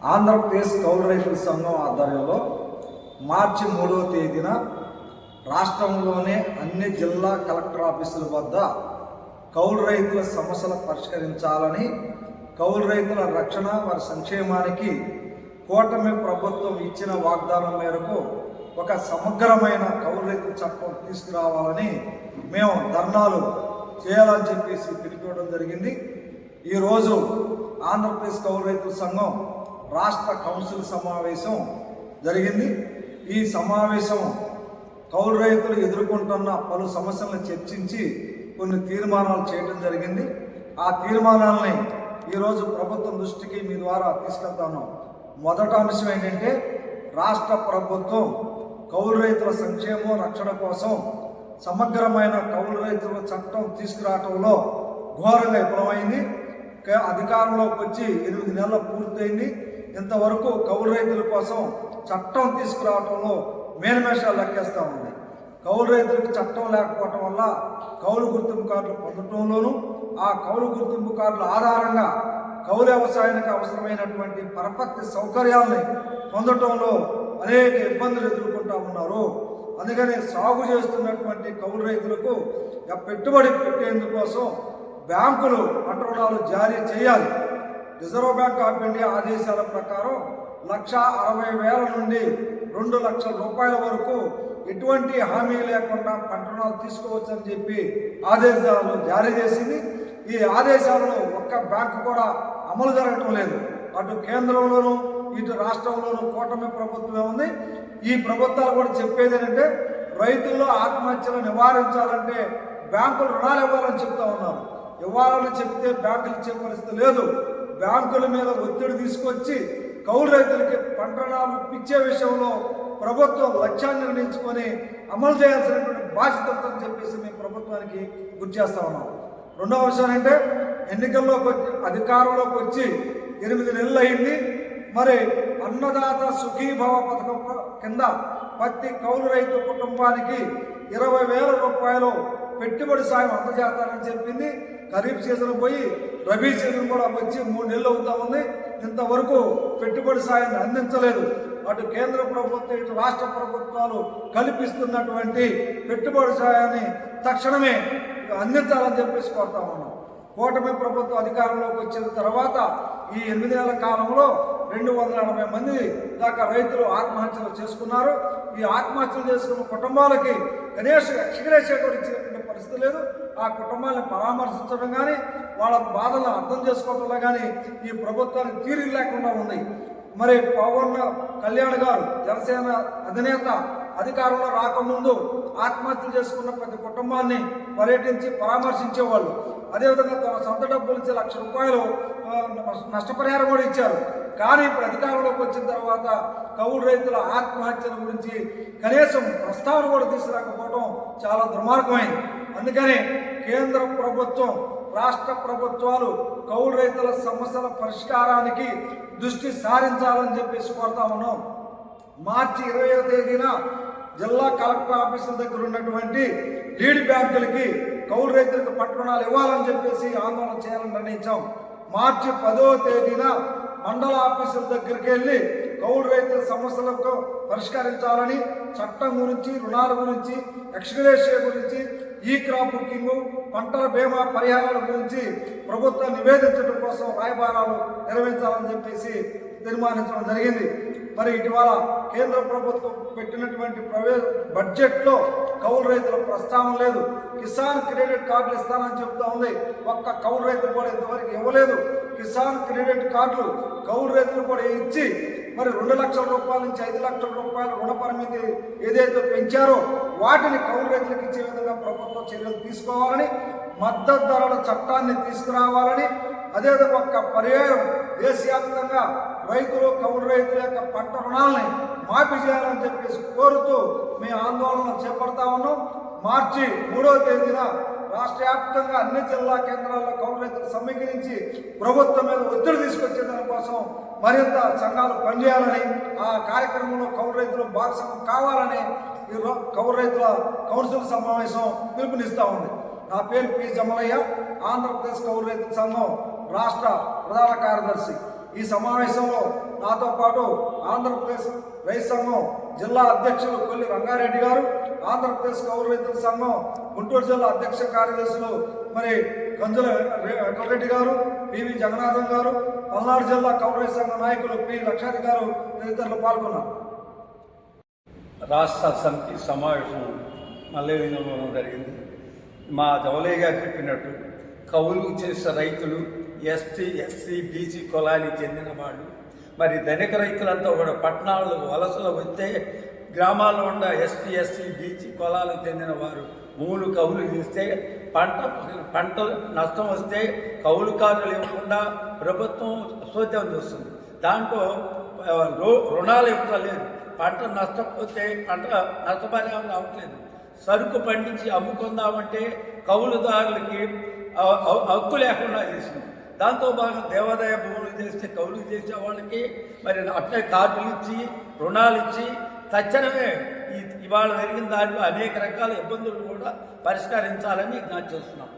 ఆంధ్రప్రదేశ్ కౌలు రైతుల సంఘం ఆధ్వర్యంలో మార్చి మూడవ తేదీన రాష్ట్రంలోనే అన్ని జిల్లా కలెక్టర్ ఆఫీసుల వద్ద కౌలు రైతుల సమస్యలు పరిష్కరించాలని కౌలు రైతుల రక్షణ వారి సంక్షేమానికి కూటమి ప్రభుత్వం ఇచ్చిన వాగ్దానం మేరకు ఒక సమగ్రమైన కౌలు రైతుల చట్టం తీసుకురావాలని మేము ధర్నాలు చేయాలని చెప్పేసి పిలిపివ్వడం జరిగింది. ఈరోజు ఆంధ్రప్రదేశ్ కౌలు రైతుల సంఘం రాష్ట్ర కౌన్సిల్ సమావేశం జరిగింది. ఈ సమావేశం కౌలు రైతులు ఎదుర్కొంటున్న పలు సమస్యలను చర్చించి కొన్ని తీర్మానాలు చేయడం జరిగింది. ఆ తీర్మానాలని ఈరోజు ప్రభుత్వం దృష్టికి మీ ద్వారా తీసుకెళ్తాను. మొదట అంశం ఏంటంటే రాష్ట్ర ప్రభుత్వం కౌలు రైతుల సంక్షేమం రక్షణ కోసం సమగ్రమైన కౌలు రైతుల చట్టం తీసుకురావటంలో ఘోరంగా విఫలమైంది. అధికారంలోకి వచ్చి ఎనిమిది నెలలు పూర్తయింది. ఇంతవరకు కౌలు రైతుల కోసం చట్టం తీసుకురావటంలో మేనమేషాలు లెక్కేస్తూ ఉంది. కౌలు రైతులకు చట్టం లేకపోవటం వల్ల కౌలు గుర్తింపు కార్డులు పొందటంలోనూ ఆ కౌలు గుర్తింపు కార్డుల ఆధారంగా కౌలు వ్యవసాయానికి అవసరమైనటువంటి పరపతి సౌకర్యాల్ని పొందటంలో అనేక ఇబ్బందులు ఎదుర్కొంటూ ఉన్నారు. అందుకని సాగు చేస్తున్నటువంటి కౌలు రైతులకు పెట్టుబడి పెట్టేందుకోసం బ్యాంకులు పంట రుణాలు జారీ చేయాలి. రిజర్వ్ బ్యాంక్ ఆఫ్ ఇండియా ఆదేశాల ప్రకారం లక్ష అరవై వేల నుండి రెండు లక్షల రూపాయల వరకు ఎటువంటి హామీ లేకుండా పంట రుణాలు తీసుకోవచ్చని చెప్పి ఆదేశాలు జారీ చేసింది. ఈ ఆదేశాలను ఒక్క బ్యాంకు కూడా అమలు జరగటం లేదు. అటు కేంద్రంలోనూ ఇటు రాష్ట్రంలోనూ కూటమి ప్రభుత్వమే ఉంది. ఈ ప్రభుత్వాలు కూడా చెప్పేది ఏంటంటే రైతుల్లో ఆత్మహత్యలు నివారించాలంటే బ్యాంకులు రుణాలు ఇవ్వాలని చెప్తా ఉన్నారు. ఇవ్వాలని చెప్తే బ్యాంకులు ఇచ్చే పరిస్థితి లేదు. బ్యాంకుల మీద ఒత్తిడి తీసుకొచ్చి కౌలు రైతులకి పంట రుణాలు ఇచ్చే విషయంలో ప్రభుత్వం లక్ష్యాన్ని నిర్ణయించుకొని అమలు చేయాల్సినటువంటి బాధ్యత ఉందని చెప్పేసి మేము ప్రభుత్వానికి గుర్తు చేస్తా ఉన్నాం. రెండవ విషయం అంటే ఎన్నికల్లోకి వచ్చి అధికారంలోకి వచ్చి ఎనిమిది నెలలు అయింది. మరి అన్నదాత సుఖీభవ పథకం కింద ప్రతి కౌలు రైతు కుటుంబానికి ఇరవై వేల రూపాయలు పెట్టుబడి సాయం అందజేస్తారని చెప్పింది. ఖరీఫ్ సీజన్ పోయి రబీ సీజన్ కూడా వచ్చి మూడు నెలలు అవుతా ఉంది. ఇంతవరకు పెట్టుబడి సాయాన్ని అందించలేదు. అటు కేంద్ర ప్రభుత్వం ఇటు రాష్ట్ర ప్రభుత్వాలు కల్పిస్తున్నటువంటి పెట్టుబడి సాయాన్ని తక్షణమే అందించాలని చెప్పేసి కోరుతా ఉన్నాం. కూటమి ప్రభుత్వం అధికారంలోకి వచ్చిన తర్వాత ఈ ఎనిమిది నెలల కాలంలో రెండు వందల ఎనభై మంది దాకా రైతులు ఆత్మహత్యలు చేసుకున్నారు. ఈ ఆత్మహత్యలు చేసుకున్న కుటుంబాలకి గణేష్ ఎక్స్గ్రేషియా కూడా పరిస్థితి లేదు. ఆ కుటుంబాలను పరామర్శించడం కానీ వాళ్ళ బాధలను అర్థం చేసుకోవడంలో కానీ ఈ ప్రభుత్వానికి తీరిక లేకుండా ఉంది. మరి పవన్ కళ్యాణ్ గారు జనసేన అధినేత అధికారంలో రాకముందు ఆత్మహత్య చేసుకున్న ప్రతి కుటుంబాన్ని పర్యటించి పరామర్శించేవాళ్ళు. అదేవిధంగా తన సొంత డబ్బులు లక్ష రూపాయలు నష్టపరిహారం కూడా ఇచ్చారు. కానీ ఇప్పుడు అధికారంలోకి వచ్చిన తర్వాత కౌలు రైతుల ఆత్మహత్యల గురించి కనీసం ప్రస్తావన కూడా తీసుకురాకపోవడం చాలా దుర్మార్గమైంది. అందుకనే కేంద్ర ప్రభుత్వం రాష్ట్ర ప్రభుత్వాలు కౌలు రైతుల సమస్యల పరిష్కారానికి దృష్టి సారించాలని చెప్పేసి కోరుతా ఉన్నాం. మార్చి ఇరవయో తేదీన జిల్లా కలెక్టర్ ఆఫీసుల దగ్గర ఉన్నటువంటి లీడ్ బ్యాంకులకి కౌలు రైతులకు పట్టణాలు ఇవ్వాలని చెప్పేసి ఆందోళన చేయాలని నిర్ణయించాం. మార్చి పదో తేదీన మండల ఆఫీసుల దగ్గరికి వెళ్ళి కౌలు రైతుల సమస్యలకు పరిష్కరించాలని చట్టం గురించి రుణాల గురించి ఎక్స్గ్రేషియా గురించి ఈ క్రాప్ బుకింగ్ పంటల బీమా పరిహారాల గురించి ప్రభుత్వం నివేదించడం కోసం రాయబారాలు నిర్వహించాలని చెప్పేసి తీర్మానించడం జరిగింది. మరి ఇటీవల కేంద్ర ప్రభుత్వం పెట్టినటువంటి ప్రవే బడ్జెట్లో కౌలు రైతుల ప్రస్తావన లేదు. కిసాన్ క్రెడిట్ కార్డులు ఇస్తానని చెప్తా ఉంది. ఒక్క కౌలు రైతు కూడా ఇంతవరకు ఇవ్వలేదు. కిసాన్ క్రెడిట్ కార్డులు కౌలు రైతులు కూడా ఇచ్చి మరి రెండు లక్షల రూపాయల నుంచి ఐదు లక్షల రూపాయల రుణ పరిమితి ఏదైతే పెంచారో వాటిని కౌలు రైతులకు ఇచ్చే విధంగా ప్రభుత్వం చర్యలు తీసుకోవాలని మద్దతు ధరల చట్టాన్ని తీసుకురావాలని అదేవిధంగా ఒక పర్యాయం దేశవ్యాప్తంగా రైతులు కౌలు రైతుల యొక్క పంట రుణాలని మాఫీ చేయాలని చెప్పేసి కోరుతూ మేము ఆందోళన చేపడతా ఉన్నాం. మార్చి మూడవ తేదీన రాష్ట్ర వ్యాప్తంగా అన్ని జిల్లా కేంద్రాల్లో కౌలు రైతులు సమీకరించి ప్రభుత్వం మీద ఒత్తిడి కోసం మరింత సంఘాలు పనిచేయాలని ఆ కార్యక్రమంలో కౌలు రైతులు భాగస్వామ్యం కావాలని ఈ కౌలు రైతుల కౌన్సిల్ సమావేశం పిలుపునిస్తూ ఉంది. నా పేరు పి జమలయ్య ఆంధ్రప్రదేశ్ కౌలు రైతుల సంఘం రాష్ట్ర ప్రధాన కార్యదర్శి. ఈ సమావేశంలో నాతో పాటు ఆంధ్రప్రదేశ్ రైతు సంఘం జిల్లా అధ్యక్షులు కొల్లి రంగారెడ్డి గారు ఆంధ్రప్రదేశ్ కౌలు రైతుల సంఘం గుంటూరు జిల్లా అధ్యక్ష కార్యదర్శులు మరి గంజుల వెంకటరెడ్డి గారు పివి జగన్నాథం గారు పల్నాడు జిల్లా కౌలు రైతు సంఘ నాయకులు పి. లక్షాది గారు తదితరులు పాల్గొన్నారు. రాష్ట్ర సమితి సమావేశం మల్లెలింగంలో జరిగింది. మా జవలే గారు చెప్పినట్టు కౌలు చేసే రైతులు ఎస్టీ ఎస్సీ బీసీ కులానికి చెందిన వాళ్ళు మరి ధనిక రైతులంతా కూడా పట్టణాలు వలసలు వస్తే గ్రామాల్లో ఉన్న ఎస్టీ ఎస్సీ బీచ్ కులాలకు చెందిన వారు భూములు కౌలు చేస్తే పంట పంటలు నష్టం వస్తే కౌలుకారులు ఇవ్వకుండా ప్రభుత్వం సోద్యం చేస్తుంది. దాంట్లో రు- రుణాలు ఇవ్వలేదు పంట నష్టపోతే పంట నష్టపరిహారం అవ్వట్లేదు సరుకు పండించి అమ్ముకుందామంటే కౌలుదారులకి హక్కు లేకుండా చేసింది. దాంతో భాగం దేవాదాయ భూములు చేస్తే కౌలు చేసే వాళ్ళకి మరి అట్లే కార్డులు ఇచ్చి రుణాలు ఇచ్చి తక్షణమే ఈ ఇవాళ జరిగిన దాంట్లో అనేక రకాల ఇబ్బందులు కూడా పరిష్కరించాలని జ్ఞాపం చేస్తున్నాం.